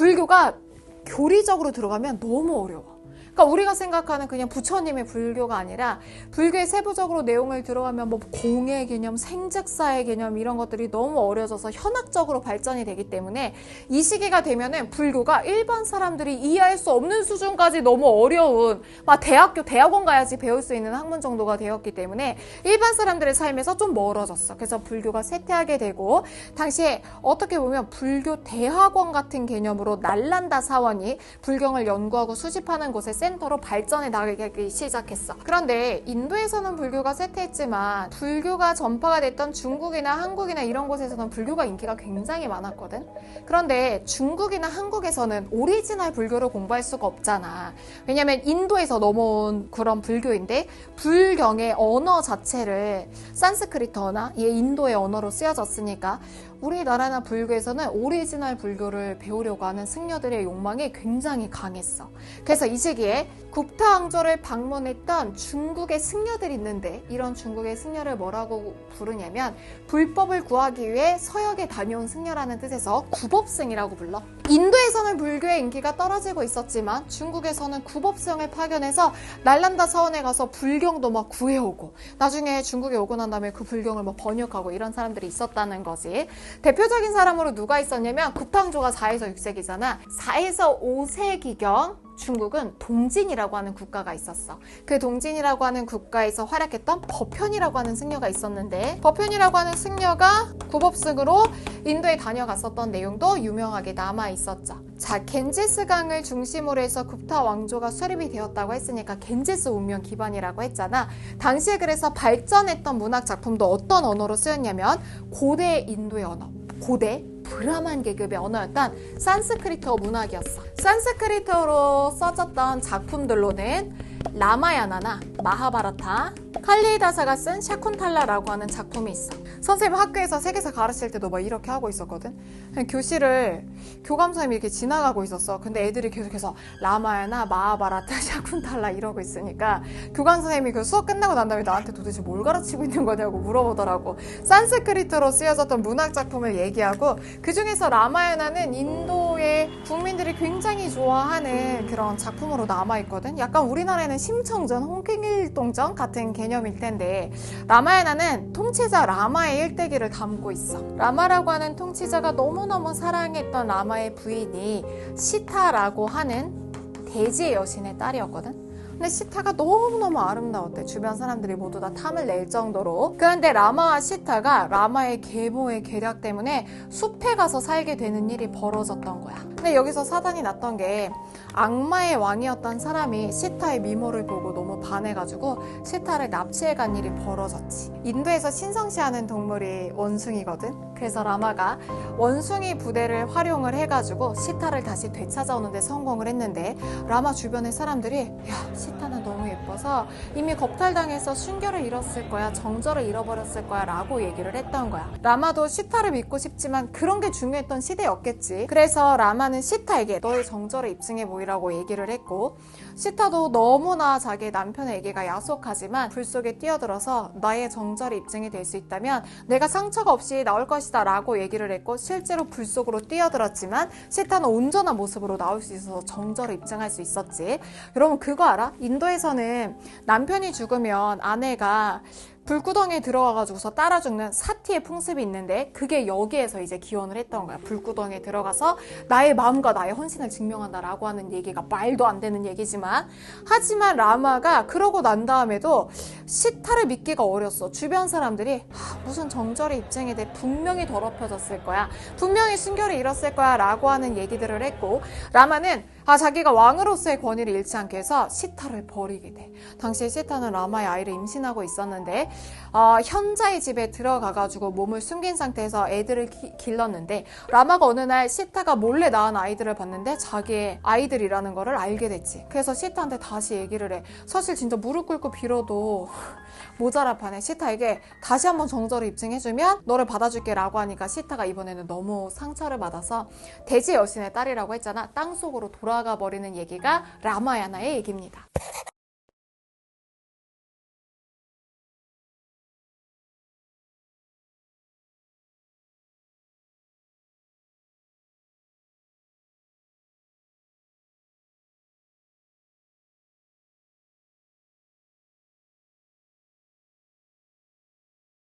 불교가 교리적으로 들어가면 너무 어려워. 그러니까 우리가 생각하는 그냥 부처님의 불교가 아니라 불교의 세부적으로 내용을 들어가면 뭐 공의 개념, 생즉사의 개념 이런 것들이 너무 어려져서 현학적으로 발전이 되기 때문에 이 시기가 되면은 불교가 일반 사람들이 이해할 수 없는 수준까지 너무 어려운 막 대학교 대학원 가야지 배울 수 있는 학문 정도가 되었기 때문에 일반 사람들의 삶에서 좀 멀어졌어. 그래서 불교가 쇠퇴하게 되고 당시에 어떻게 보면 불교 대학원 같은 개념으로 날란다 사원이 불경을 연구하고 수집하는 곳에 센 터로 발전해 나가기 시작했어. 그런데 인도에서는 불교가 쇠퇴했지만 불교가 전파가 됐던 중국이나 한국이나 이런 곳에서는 불교가 인기가 굉장히 많았거든. 그런데 중국이나 한국에서는 오리지널 불교를 공부할 수가 없잖아. 왜냐면 인도에서 넘어온 그런 불교인데 불경의 언어 자체를 산스크리트어나 이 인도의 언어로 쓰여졌으니까 우리나라나 불교에서는 오리지널 불교를 배우려고 하는 승려들의 욕망이 굉장히 강했어. 그래서 이 시기에 국타 왕조를 방문했던 중국의 승려들이 있는데 이런 중국의 승려를 뭐라고 부르냐면 불법을 구하기 위해 서역에 다녀온 승려라는 뜻에서 구법승이라고 불러. 인도에서는 불교의 인기가 떨어지고 있었지만 중국에서는 구법승을 파견해서 날란다 사원에 가서 불경도 막 구해오고 나중에 중국에 오고 난 다음에 그 불경을 막 번역하고 이런 사람들이 있었다는 거지. 대표적인 사람으로 누가 있었냐면 국탕조가 4에서 6세기잖아. 4에서 5세기경 중국은 동진이라고 하는 국가가 있었어. 그 동진이라고 하는 국가에서 활약했던 버편이라고 하는 승려가 있었는데 버편이라고 하는 승려가 구법승으로 인도에 다녀갔었던 내용도 유명하게 남아 있었죠. 자, 겐지스강을 중심으로 해서 국타 왕조가 수립이 되었다고 했으니까 겐지스 운명 기반이라고 했잖아. 당시에 그래서 발전했던 문학 작품도 어떤 언어로 쓰였냐면 고대 인도의 언어, 고대 브라만 계급의 언어였던 산스크리트어 문학이었어. 산스크리트어로 써졌던 작품들로는 라마야나나 마하바라타, 칼리다사가 쓴 샤쿤탈라라고 하는 작품이 있어. 선생님 학교에서 세계사 가르칠 때도 막 이렇게 하고 있었거든. 교실을 교감선생님이 이렇게 지나가고 있었어. 근데 애들이 계속해서 라마야나 마하바라타, 샤쿤탈라 이러고 있으니까 교감 선생님이 그 수업 끝나고 난 다음에 나한테 도대체 뭘 가르치고 있는 거냐고 물어보더라고. 산스크리트로 쓰여졌던 문학 작품을 얘기하고 그 중에서 라마야나는 인도 의 국민들이 굉장히 좋아하는 그런 작품으로 남아 있거든. 약간 우리나라에는 심청전, 홍길동전 같은 개념일 텐데 라마야나는 통치자 라마의 일대기를 담고 있어. 라마라고 하는 통치자가 너무너무 사랑했던 라마의 부인이 시타라고 하는 대지의 여신의 딸이었거든. 근데 시타가 너무너무 아름다웠대. 주변 사람들이 모두 다 탐을 낼 정도로. 그런데 라마와 시타가 라마의 계모의 계략 때문에 숲에 가서 살게 되는 일이 벌어졌던 거야. 근데 여기서 사단이 났던 게 악마의 왕이었던 사람이 시타의 미모를 보고 너무 반해가지고 시타를 납치해 간 일이 벌어졌지. 인도에서 신성시하는 동물이 원숭이거든. 그래서 라마가 원숭이 부대를 활용을 해가지고 시타를 다시 되찾아오는데 성공을 했는데 라마 주변의 사람들이 야 시타는 너무 예뻐서 이미 겁탈당해서 순결을 잃었을 거야 정절을 잃어버렸을 거야 라고 얘기를 했던 거야. 라마도 시타를 믿고 싶지만 그런 게 중요했던 시대였겠지. 그래서 라마는 시타에게 너의 정절을 입증해 보이라고 얘기를 했고 시타도 너무나 자기 남편의 얘기가 야속하지만 불 속에 뛰어들어서 나의 정절이 입증이 될 수 있다면 내가 상처가 없이 나올 것이 다 라고 얘기를 했고 실제로 불 속으로 뛰어들었지만 시타는 온전한 모습으로 나올 수 있어서 정절을 입증할 수 있었지 여러분 그거 알아? 인도에서는 남편이 죽으면 아내가 불구덩이에 들어가가지고서 따라 죽는 사티의 풍습이 있는데 그게 여기에서 이제 기원을 했던 거야. 불구덩이에 들어가서 나의 마음과 나의 헌신을 증명한다라고 하는 얘기가 말도 안 되는 얘기지만 하지만 라마가 그러고 난 다음에도 시타를 믿기가 어렸어. 주변 사람들이 무슨 정절의 입증에 대해 분명히 더럽혀졌을 거야. 분명히 순결을 잃었을 거야 라고 하는 얘기들을 했고 라마는 아 자기가 왕으로서의 권위를 잃지 않게 해서 시타를 버리게 돼. 당시에 시타는 라마의 아이를 임신하고 있었는데 어, 현자의 집에 들어가가지고 몸을 숨긴 상태에서 애들을 기, 길렀는데 라마가 어느 날 시타가 몰래 낳은 아이들을 봤는데 자기의 아이들이라는 거를 알게 됐지. 그래서 시타한테 다시 얘기를 해. 사실 진짜 무릎 꿇고 빌어도 모자라 판에 시타에게 다시 한번 정절을 입증해주면 너를 받아줄게 라고 하니까 시타가 이번에는 너무 상처를 받아서 대지 여신의 딸이라고 했잖아. 땅 속으로 돌아 가 버리는 얘기가 라마야나의 얘기입니다.